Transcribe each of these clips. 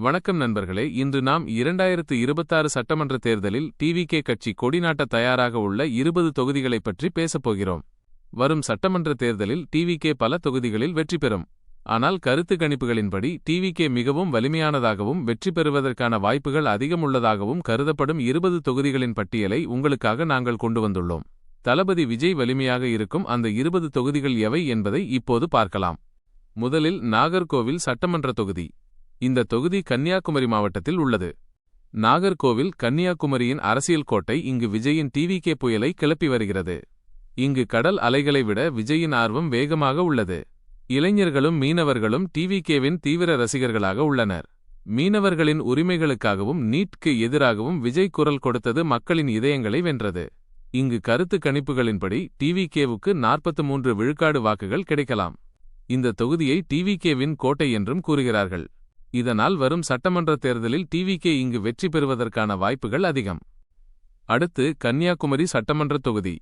வணக்கம் நண்பர்களே இன்று நாம் இரண்டாயிரத்து இருபத்தாறு சட்டமன்ற தேர்தலில் டிவிகே கட்சி கொடிநாட்ட தயாராக உள்ள இருபது தொகுதிகளைப் பற்றி பேசப் போகிறோம். வரும் சட்டமன்ற தேர்தலில் டிவிகே பல தொகுதிகளில் வெற்றி பெறும். ஆனால் கருத்து கணிப்புகளின்படி டிவிகே மிகவும் வலிமையானதாகவும் வெற்றி பெறுவதற்கான வாய்ப்புகள் அதிகம் உள்ளதாகவும் கருதப்படும் இருபது தொகுதிகளின் பட்டியலை உங்களுக்காக நாங்கள் கொண்டு வந்துள்ளோம். தளபதி விஜய் வலிமையாக இருக்கும் அந்த இருபது தொகுதிகள் எவை என்பதை இப்போது பார்க்கலாம். முதலில் நாகர்கோவில் சட்டமன்ற தொகுதி. இந்த தொகுதி கன்னியாகுமரி மாவட்டத்தில் உள்ளது. நாகர்கோவில் கன்னியாகுமரியின் அரசியல் கோட்டை இங்கு விஜயின் டிவிகே புயலை கிளப்பி வருகிறது. இங்கு கடல் அலைகளை விட விஜயின் ஆர்வம் வேகமாக உள்ளது. இளைஞர்களும் மீனவர்களும் டிவிகேவின் தீவிர ரசிகர்களாக உள்ளனர். மீனவர்களின் உரிமைகளுக்காகவும் நீட்க்கு எதிராகவும் விஜய் குரல் கொடுத்தது மக்களின் இதயங்களை வென்றது. இங்கு கருத்து கணிப்புகளின்படி டிவிகேவுக்கு நாற்பத்து மூன்று விழுக்காடு வாக்குகள் கிடைக்கலாம். இந்த தொகுதியை டிவிகேவின் கோட்டை என்றும் கூறுகிறார்கள். இதனால் வரும் சட்டமன்ற தேர்தலில் டிவிகே இங்கு வெற்றி பெறுவதற்கான வாய்ப்புகள் அதிகம். அடுத்து கன்னியாகுமரி சட்டமன்ற தொகுதி.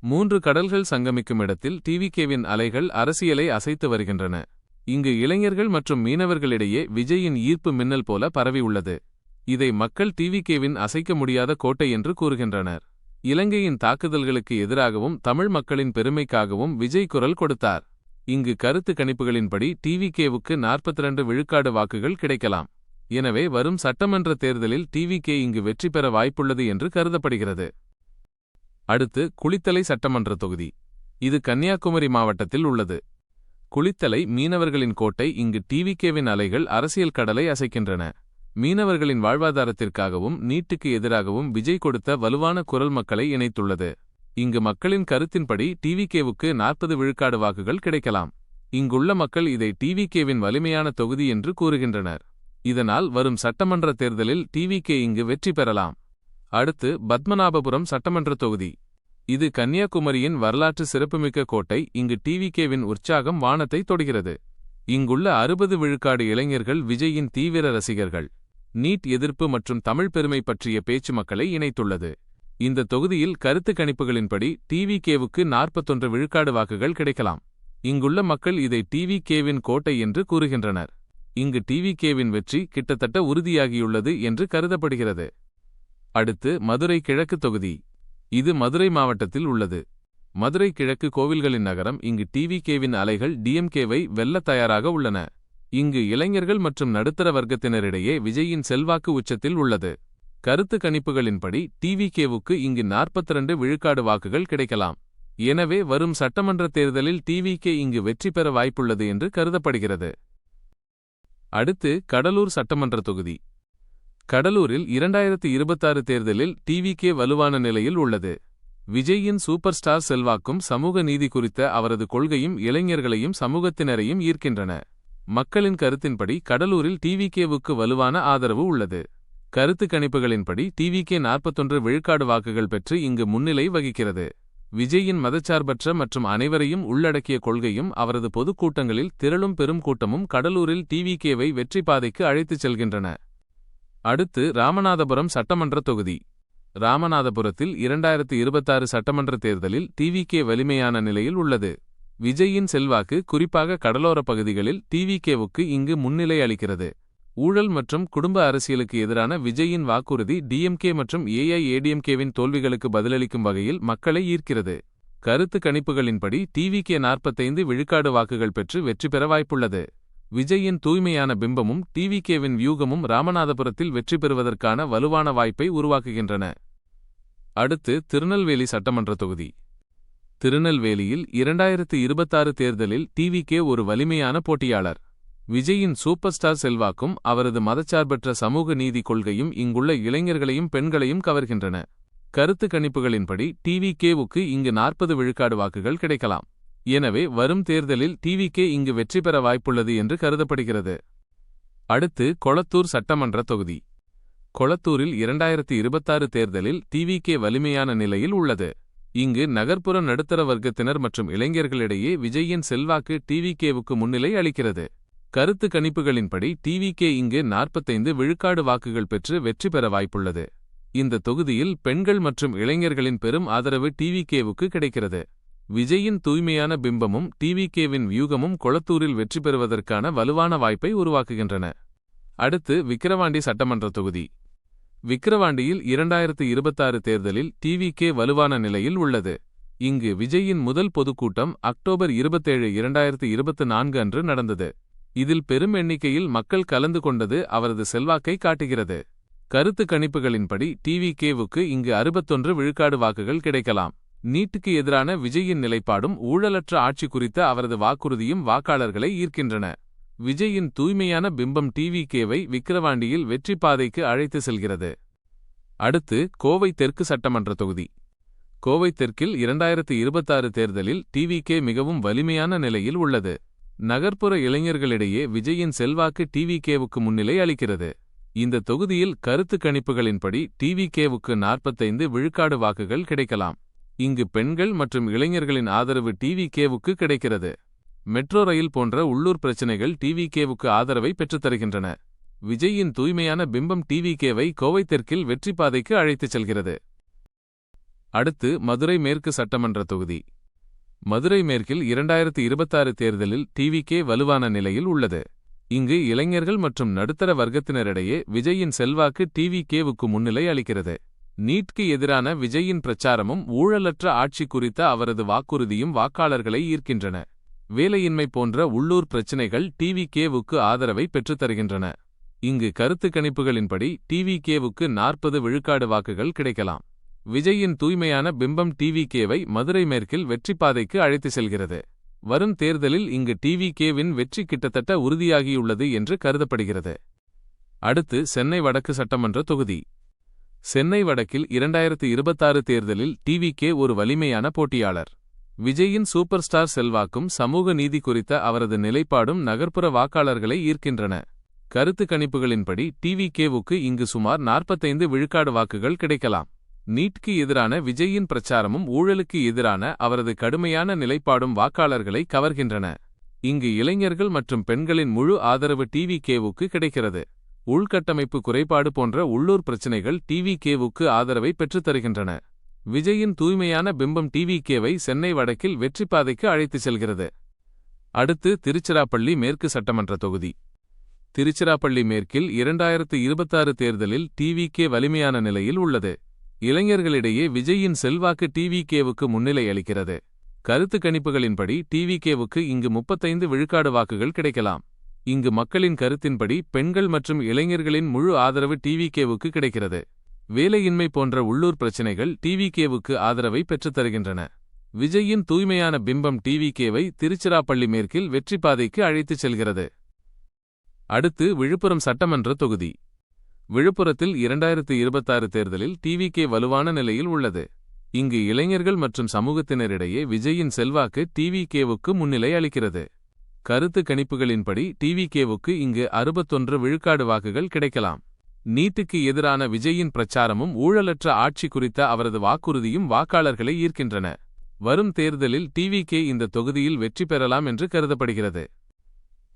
மூன்று கடல்கள் சங்கமிக்கும் இடத்தில் டிவிகேவின் அலைகள் அரசியலை அசைத்து வருகின்றன. இங்கு இளைஞர்கள் மற்றும் மீனவர்களிடையே விஜயின் ஈர்ப்பு மின்னல் போல பரவியுள்ளது இதை மக்கள் டிவிகேவின் அசைக்க முடியாத கோட்டை என்று கூறுகின்றனர். இலங்கையின் தாக்குதல்களுக்கு எதிராகவும் தமிழ் மக்களின் பெருமைக்காகவும் விஜய் குரல் கொடுத்தார். இங்கு கருத்து கணிப்புகளின்படி டிவிகேவுக்கு நாற்பத்தி ரெண்டு விழுக்காடு வாக்குகள் கிடைக்கலாம். எனவே வரும் சட்டமன்ற தேர்தலில் டிவிகே இங்கு வெற்றி பெற வாய்ப்புள்ளது என்று கருதப்படுகிறது. அடுத்து குளித்தலை சட்டமன்ற தொகுதி. இது கன்னியாகுமரி மாவட்டத்தில் உள்ளது. குளித்தலை மீனவர்களின் கோட்டை இங்கு டிவிகேவின் அலைகள் அரசியல் கடலை அசைக்கின்றன. மீனவர்களின் வாழ்வாதாரத்திற்காகவும் நீட்டுக்கு எதிராகவும் விஜய் கொடுத்த வலுவான குரல் மக்களை இணைத்துள்ளது. இங்கு மக்களின் கருத்தின்படி டிவிகேவுக்கு நாற்பது விழுக்காடு வாக்குகள் கிடைக்கலாம். இங்குள்ள மக்கள் இதை டிவிகேவின் வலிமையான தொகுதி என்று கூறுகின்றனர். இதனால் வரும் சட்டமன்ற தேர்தலில் டிவிகே இங்கு வெற்றி பெறலாம். அடுத்து பத்மநாபபுரம் சட்டமன்ற தொகுதி. இது கன்னியாகுமரியின் வரலாற்று சிறப்புமிக்க கோட்டை. இங்கு டிவிகேவின் உற்சாகம் வானத்தை தொடுகிறது. இங்குள்ள அறுபது விழுக்காடு இளைஞர்கள் விஜயின் தீவிர ரசிகர்கள். நீட் எதிர்ப்பு மற்றும் தமிழ் பெருமை பற்றிய பேச்சு மக்களை இணைத்துள்ளது. இந்த தொகுதியில் கருத்து கணிப்புகளின்படி டிவிகேவுக்கு நாற்பத்தொன்று விழுக்காடு வாக்குகள் கிடைக்கலாம். இங்குள்ள மக்கள் இதை டிவிகேவின் கோட்டை என்று கூறுகின்றனர். இங்கு டிவிகேவின் வெற்றி கிட்டத்தட்ட உறுதியாகியுள்ளது என்று கருதப்படுகிறது. அடுத்து மதுரை கிழக்கு தொகுதி. இது மதுரை மாவட்டத்தில் உள்ளது. மதுரை கிழக்கு கோவில்களின் நகரம் இங்கு டிவிகேவின் அலைகள் டிஎம்கேவை வெல்ல தயாராக உள்ளன. இங்கு இளைஞர்கள் மற்றும் நடுத்தர வர்க்கத்தினரிடையே விஜயின் செல்வாக்கு உச்சத்தில் உள்ளது. கருத்து கணிப்புகளின்படி டிவிகேவுக்கு இங்கு நாற்பத்தி ரெண்டு விழுக்காடு வாக்குகள் கிடைக்கலாம். எனவே வரும் சட்டமன்ற தேர்தலில் டிவிகே இங்கு வெற்றி பெற வாய்ப்புள்ளது என்று கருதப்படுகிறது. அடுத்து கடலூர் சட்டமன்ற தொகுதி. கடலூரில் இரண்டாயிரத்து இருபத்தாறு தேர்தலில் டிவிகே வலுவான நிலையில் உள்ளது. விஜயின் சூப்பர் ஸ்டார் செல்வாக்கும் சமூக நீதி குறித்த அவரது கொள்கையும் இளைஞர்களையும் சமூகத்தினரையும் ஈர்க்கின்றன. மக்களின் கருத்தின்படி கடலூரில் டிவிகேவுக்கு வலுவான ஆதரவு உள்ளது. கருத்து கணிப்புகளின்படி டிவிகே நாற்பத்தொன்று விழுக்காடு வாக்குகள் பெற்று இங்கு முன்னிலை வகிக்கிறது. விஜயின் மதச்சார்பற்ற மற்றும் அனைவரையும் உள்ளடக்கிய கொள்கையும் அவரது பொதுக்கூட்டங்களில் திரளும் பெரும் கூட்டமும் கடலூரில் டிவிகேவை வெற்றி பாதைக்கு அழைத்துச் செல்கின்றன. அடுத்து ராமநாதபுரம் சட்டமன்ற தொகுதி. ராமநாதபுரத்தில் இரண்டாயிரத்து இருபத்தாறு சட்டமன்ற தேர்தலில் டிவிகே வலிமையான நிலையில் உள்ளது. விஜயின் செல்வாக்கு குறிப்பாக கடலோரப் பகுதிகளில் டிவிகேவுக்கு இங்கு முன்னிலை அளிக்கிறது. ஊழல் மற்றும் குடும்ப அரசியலுக்கு எதிரான விஜயின் வாக்குறுதி டிஎம்கே மற்றும் ஏஐஏடிஎம்கேவின் தோல்விகளுக்கு பதிலளிக்கும் வகையில் மக்களை ஈர்க்கிறது. கருத்து கணிப்புகளின்படி டிவிகே நாற்பத்தைந்து விழுக்காடு வாக்குகள் பெற்று வெற்றி பெற வாய்ப்புள்ளது. விஜயின் தூய்மையான பிம்பமும் டிவிகேவின் வியூகமும் ராமநாதபுரத்தில் வெற்றி பெறுவதற்கான வலுவான வாய்ப்பை உருவாக்குகின்றன. அடுத்து திருநெல்வேலி சட்டமன்ற தொகுதி. திருநெல்வேலியில் இரண்டாயிரத்து இருபத்தாறு தேர்தலில் டிவிகே ஒரு வலிமையான போட்டியாளர். விஜயின் சூப்பர் ஸ்டார் செல்வாக்கும் அவரது மதச்சார்பற்ற சமூக நீதி கொள்கையும் இங்குள்ள இளைஞர்களையும் பெண்களையும் கவர்கின்றன. கருத்து கணிப்புகளின்படி டிவிகேவுக்கு இங்கு நாற்பது விழுக்காடு வாக்குகள் கிடைக்கலாம். எனவே வரும் தேர்தலில் டிவிகே இங்கு வெற்றி பெற வாய்ப்புள்ளது என்று கருதப்படுகிறது. அடுத்து கொளத்தூர் சட்டமன்ற தொகுதி. கொளத்தூரில் இரண்டாயிரத்து இருபத்தாறு தேர்தலில் டிவிகே வலிமையான நிலையில் உள்ளது. இங்கு நகர்ப்புற நடுத்தர வர்க்கத்தினர் மற்றும் இளைஞர்களிடையே விஜயின் செல்வாக்கு டிவிகேவுக்கு முன்னிலை அளிக்கிறது. கருத்து கணிப்புகளின்படி டிவிகே இங்கு நாற்பத்தைந்து விழுக்காடு வாக்குகள் பெற்று வெற்றி பெற வாய்ப்புள்ளது. இந்த தொகுதியில் பெண்கள் மற்றும் இளைஞர்களின் பெரும் ஆதரவு டிவிகேவுக்கு கிடைக்கிறது. விஜயின் தூய்மையான பிம்பமும் டிவிகேவின் வியூகமும் கொளத்தூரில் வெற்றி பெறுவதற்கான வலுவான வாய்ப்பை உருவாக்குகின்றன. அடுத்து விக்கிரவாண்டி சட்டமன்ற தொகுதி. விக்கிரவாண்டியில் இரண்டாயிரத்து இருபத்தாறு தேர்தலில் டிவிகே வலுவான நிலையில் உள்ளது. இங்கு விஜயின் முதல் பொதுக்கூட்டம் அக்டோபர் இருபத்தேழு இரண்டாயிரத்து இருபத்து நான்கு அன்று நடந்தது. இதில் பெரும் எண்ணிக்கையில் மக்கள் கலந்து கொண்டது அவரது செல்வாக்கை காட்டுகிறது. கருத்து கணிப்புகளின்படி டிவிகேவுக்கு இங்கு அறுபத்தொன்று விழுக்காடு வாக்குகள் கிடைக்கலாம். நீட்டுக்கு எதிரான விஜயின் நிலைப்பாடும் ஊழலற்ற ஆட்சி குறித்த அவரது வாக்குறுதியும் வாக்காளர்களை ஈர்க்கின்றன. விஜயின் தூய்மையான பிம்பம் டிவிகேவை விக்கிரவாண்டியில் வெற்றி பாதைக்கு அழைத்து செல்கிறது. அடுத்து கோவை தெற்கு சட்டமன்ற தொகுதி. கோவை தெற்கில் இரண்டாயிரத்து இருபத்தாறு தேர்தலில் டிவிகே மிகவும் வலிமையான நிலையில் உள்ளது. நகர்ப்புற இளைஞர்களிடையே விஜயின் செல்வாக்கு டிவிகேவுக்கு முன்னிலை அளிக்கிறது. இந்த தொகுதியில் கருத்து கணிப்புகளின்படி டிவிகேவுக்கு நாற்பத்தைந்து விழுக்காடு வாக்குகள் கிடைக்கலாம். இங்கு பெண்கள் மற்றும் இளைஞர்களின் ஆதரவு டிவிகேவுக்கு கிடைக்கிறது. மெட்ரோ ரயில் போன்ற உள்ளூர் பிரச்சினைகள் டிவிகேவுக்கு ஆதரவை பெற்றுத்தருகின்றன விஜயின் தூய்மையான பிம்பம் டிவிகேவை கோவை தெற்கில் வெற்றி பாதைக்கு அழைத்துச் செல்கிறது. அடுத்து மதுரை மேற்கு சட்டமன்ற தொகுதி. மதுரை மேற்கில் இரண்டாயிரத்து இருபத்தாறு தேர்தலில் டிவிகே வலுவான நிலையில் உள்ளது. இங்கு இளைஞர்கள் மற்றும் நடுத்தர வர்க்கத்தினரிடையே விஜயின் செல்வாக்கு டிவிகேவுக்கு முன்னிலை அளிக்கிறது. நீட்க்கு எதிரான விஜயின் பிரச்சாரமும் ஊழலற்ற ஆட்சி குறித்த அவரது வாக்குறுதியும் வாக்காளர்களை ஈர்க்கின்றன. வேலையின்மை போன்ற உள்ளூர் பிரச்சினைகள் டிவிகேவுக்கு ஆதரவை பெற்றுத்தருகின்றன இங்கு கருத்து கணிப்புகளின்படி டிவிகேவுக்கு நாற்பது விழுக்காடு வாக்குகள் கிடைக்கலாம். விஜயின் தூய்மையான பிம்பம் டிவிகேவை மதுரை மேற்கில் வெற்றிப்பாதைக்கு அழைத்து செல்கிறது. வரும் தேர்தலில் இங்கு டிவிகேவின் வெற்றி கிட்டத்தட்ட உறுதியாகியுள்ளது என்று கருதப்படுகிறது. அடுத்து சென்னை வடக்கு சட்டமன்ற தொகுதி. சென்னை வடக்கில் இரண்டாயிரத்து இருபத்தாறு தேர்தலில் டிவிகே ஒரு வலிமையான போட்டியாளர். விஜயின் சூப்பர் ஸ்டார் செல்வாக்கும் சமூக நீதி குறித்த அவரது நிலைப்பாடும் நகர்ப்புற வாக்காளர்களை ஈர்க்கின்றன. கருத்து கணிப்புகளின்படி டிவிகேவுக்கு இங்கு சுமார் நாற்பத்தைந்து விழுக்காடு வாக்குகள் கிடைக்கலாம். நீட்க்கு எதிரான விஜயின் பிரச்சாரமும் ஊழலுக்கு எதிரான அவரது கடுமையான நிலைப்பாடும் வாக்காளர்களை கவர்கின்றன. இங்கு இளைஞர்கள் மற்றும் பெண்களின் முழு ஆதரவு டிவிகேவுக்கு கிடைக்கிறது. உள்கட்டமைப்பு குறைபாடு போன்ற உள்ளூர் பிரச்சினைகள் டிவிகேவுக்கு ஆதரவை பெற்றுத்தருகின்றன விஜயின் தூய்மையான பிம்பம் டிவிகேவை சென்னை வடக்கில் வெற்றிப்பாதைக்கு அழைத்துச் செல்கிறது. அடுத்து திருச்சிராப்பள்ளி மேற்கு சட்டமன்ற தொகுதி. திருச்சிராப்பள்ளி மேற்கில் இரண்டாயிரத்து இருபத்தாறு தேர்தலில் டிவிகே வலிமையான நிலையில் உள்ளது. இளைஞர்களிடையே விஜயின் செல்வாக்கு டிவிகேவுக்கு முன்னிலை அளிக்கிறது. கருத்து கணிப்புகளின்படி டிவிகேவுக்கு இங்கு முப்பத்தைந்து விழுக்காடு வாக்குகள் கிடைக்கலாம். இங்கு மக்களின் கருத்தின்படி பெண்கள் மற்றும் இளைஞர்களின் முழு ஆதரவு டிவிகேவுக்கு கிடைக்கிறது. வேலையின்மை போன்ற உள்ளூர் பிரச்சினைகள் டிவிகேவுக்கு ஆதரவை பெற்றுத்தருகின்றன விஜயின் தூய்மையான பிம்பம் டிவிகேவை திருச்சிராப்பள்ளி மேற்கில் வெற்றி பாதைக்கு அழைத்துச் செல்கிறது. அடுத்து விழுப்புரம் சட்டமன்ற தொகுதி. விழுப்புரத்தில் இரண்டாயிரத்து இருபத்தாறு தேர்தலில் டிவிகே வலுவான நிலையில் உள்ளது. இங்கு இளைஞர்கள் மற்றும் சமூகத்தினரிடையே விஜயின் செல்வாக்கு டிவிகேவுக்கு முன்னிலை அளிக்கிறது. கருத்து கணிப்புகளின்படி டிவிகேவுக்கு இங்கு அறுபத்தொன்று விழுக்காடு வாக்குகள் கிடைக்கலாம். நீட்டுக்கு எதிரான விஜயின் பிரச்சாரமும் ஊழலற்ற ஆட்சி குறித்த அவரது வாக்குறுதியும் வாக்காளர்களை ஈர்க்கின்றன. வரும் தேர்தலில் டிவிகே இந்த தொகுதியில் வெற்றி பெறலாம் என்று கருதப்படுகிறது.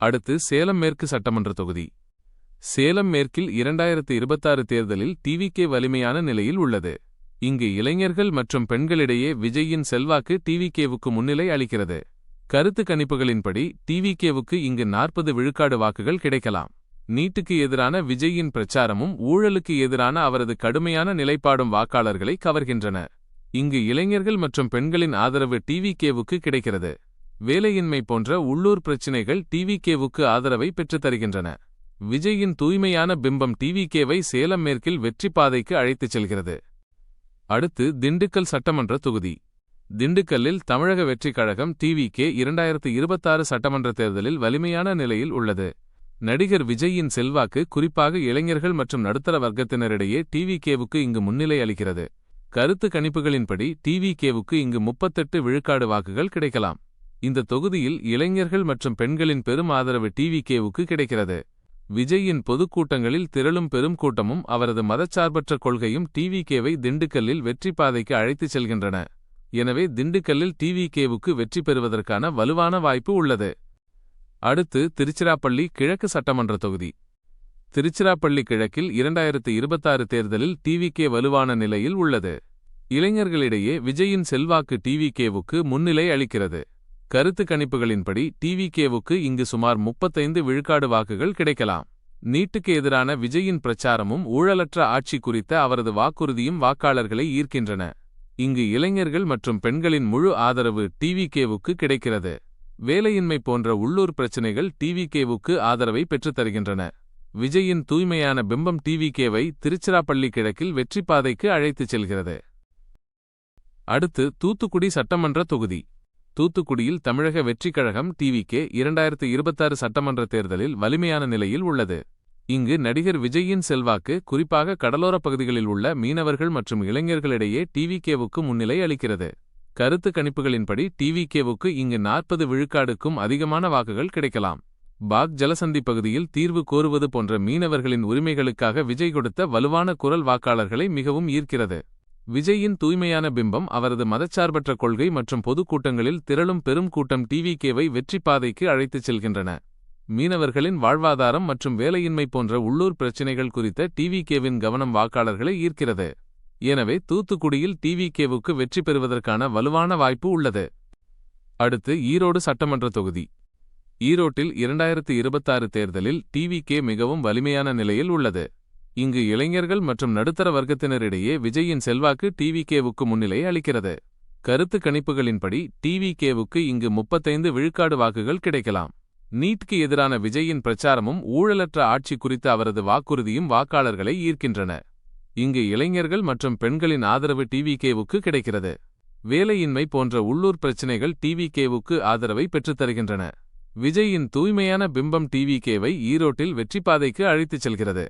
அடுத்து சேலம் மேற்கு சட்டமன்ற தொகுதி. சேலம் மேற்கில் இரண்டாயிரத்து இருபத்தாறு தேர்தலில் டிவிகே வலிமையான நிலையில் உள்ளது. இங்கு இளைஞர்கள் மற்றும் பெண்களிடையே விஜயின் செல்வாக்கு டிவிகேவுக்கு முன்னிலை அளிக்கிறது. கருத்து கணிப்புகளின்படி டிவிகேவுக்கு இங்கு நாற்பது விழுக்காடு வாக்குகள் கிடைக்கலாம். நீட்டுக்கு எதிரான விஜயின் பிரச்சாரமும் ஊழலுக்கு எதிரான அவரது கடுமையான நிலைப்பாடும் வாக்காளர்களை கவர்கின்றன. இங்கு இளைஞர்கள் மற்றும் பெண்களின் ஆதரவு டிவிகேவுக்கு கிடைக்கிறது. வேலையின்மை போன்ற உள்ளூர் பிரச்சினைகள் டிவிகேவுக்கு ஆதரவை பெற்றுத் தருகின்றன விஜயின் தூய்மையான பிம்பம் டிவிகேவை சேலம் மேற்கில் வெற்றி பாதைக்கு அழைத்துச் செல்கிறது. அடுத்து திண்டுக்கல் சட்டமன்ற தொகுதி. திண்டுக்கல்லில் தமிழக வெற்றிக் கழகம் டிவிகே இரண்டாயிரத்து இருபத்தாறு சட்டமன்ற தேர்தலில் வலிமையான நிலையில் உள்ளது. நடிகர் விஜயின் செல்வாக்கு குறிப்பாக இளைஞர்கள் மற்றும் நடுத்தர வர்க்கத்தினரிடையே டிவிகேவுக்கு இங்கு முன்னிலை அளிக்கிறது. கருத்து கணிப்புகளின்படி டிவிகேவுக்கு இங்கு முப்பத்தெட்டு விழுக்காடு வாக்குகள் கிடைக்கலாம். இந்த தொகுதியில் இளைஞர்கள் மற்றும் பெண்களின் பெரும் ஆதரவு டிவிகேவுக்கு கிடைக்கிறது. விஜயின் பொதுக்கூட்டங்களில் திரளும் பெரும் கூட்டமும் அவரது மதச்சார்பற்ற கொள்கையும் டிவிகேவை திண்டுக்கல்லில் வெற்றி பாதைக்கு அழைத்துச் செல்கின்றன. எனவே திண்டுக்கல்லில் டிவிகேவுக்கு வெற்றி பெறுவதற்கான வலுவான வாய்ப்பு உள்ளது. அடுத்து திருச்சிராப்பள்ளி கிழக்கு சட்டமன்ற தொகுதி. திருச்சிராப்பள்ளி கிழக்கில் இரண்டாயிரத்து இருபத்தாறு தேர்தலில் டிவிகே வலுவான நிலையில் உள்ளது. இளைஞர்களிடையே விஜயின் செல்வாக்கு டிவிகேவுக்கு முன்னிலை அளிக்கிறது. கருத்து கணிப்புகளின்படி டிவிகேவுக்கு இங்கு சுமார் முப்பத்தைந்து விழுக்காடு வாக்குகள் கிடைக்கலாம். நீட்டுக்கு எதிரான விஜயின் பிரச்சாரமும் ஊழலற்ற ஆட்சி குறித்த அவரது வாக்குறுதியும் வாக்காளர்களை ஈர்க்கின்றன. இங்கு இளைஞர்கள் மற்றும் பெண்களின் முழு ஆதரவு டிவிகேவுக்கு கிடைக்கிறது. வேலையின்மை போன்ற உள்ளூர் பிரச்சினைகள் டிவிகேவுக்கு ஆதரவை பெற்றுத் தருகின்றன. விஜயின் தூய்மையான பிம்பம் டிவிகேவை திருச்சிராப்பள்ளி கிழக்கில் வெற்றிப்பாதைக்கு அழைத்துச் செல்கிறது. அடுத்து தூத்துக்குடி சட்டமன்ற தொகுதி. தூத்துக்குடியில் தமிழக வெற்றிக் கழகம் டிவிகே இரண்டாயிரத்து இருபத்தாறு சட்டமன்ற தேர்தலில் வலிமையான நிலையில் உள்ளது. இங்கு நடிகர் விஜயின் செல்வாக்கு குறிப்பாக கடலோரப் பகுதிகளில் உள்ள மீனவர்கள் மற்றும் இளைஞர்களிடையே டிவிகேவுக்கு முன்னிலை அளிக்கிறது. கருத்து கணிப்புகளின்படி டிவிகேவுக்கு இங்கு நாற்பது விழுக்காடுக்கும் அதிகமான வாக்குகள் கிடைக்கலாம். பாக் ஜலசந்தி பகுதியில் தீர்வு கோருவது போன்ற மீனவர்களின் உரிமைகளுக்காக விஜய் கொடுத்த வலுவான குரல் வாக்காளர்களை மிகவும் ஈர்க்கிறது. விஜயின் தூய்மையான பிம்பம் அவரது மதச்சார்பற்ற கொள்கை மற்றும் பொதுக்கூட்டங்களில் திரளும் பெரும் கூட்டம் டிவிகேவை வெற்றிப்பாதைக்கு அழைத்துச் செல்கின்றன. மீனவர்களின் வாழ்வாதாரம் மற்றும் வேலையின்மை போன்ற உள்ளூர் பிரச்சினைகள் குறித்த டிவிகேவின் கவனம் வாக்காளர்களை ஈர்க்கிறது. எனவே தூத்துக்குடியில் டிவிகேவுக்கு வெற்றி பெறுவதற்கான வலுவான வாய்ப்பு உள்ளது. அடுத்து ஈரோடு சட்டமன்ற தொகுதி. ஈரோட்டில் இரண்டாயிரத்து இருபத்தாறு தேர்தலில் டிவிகே மிகவும் வலிமையான நிலையில் உள்ளது. இங்கு இளைஞர்கள் மற்றும் நடுத்தர வர்க்கத்தினரிடையே விஜயின் செல்வாக்கு டிவிகேவுக்கு முன்னிலை அளிக்கிறது. கருத்து கணிப்புகளின்படி டிவிகேவுக்கு இங்கு முப்பத்தைந்து விழுக்காடு வாக்குகள் கிடைக்கலாம். நீட்க்கு எதிரான விஜயின் பிரச்சாரமும் ஊழலற்ற ஆட்சி குறித்த அவரது வாக்குறுதியும் வாக்காளர்களை ஈர்க்கின்றன. இங்கு இளைஞர்கள் மற்றும் பெண்களின் ஆதரவு டிவிகேவுக்கு கிடைக்கிறது. வேலையின்மை போன்ற உள்ளூர் பிரச்சினைகள் டிவிகேவுக்கு ஆதரவை பெற்றுத்தருகின்றன விஜயின் தூய்மையான பிம்பம் டிவிகேவை ஈரோட்டில் வெற்றிப்பாதைக்கு அழைத்துச் செல்கிறது.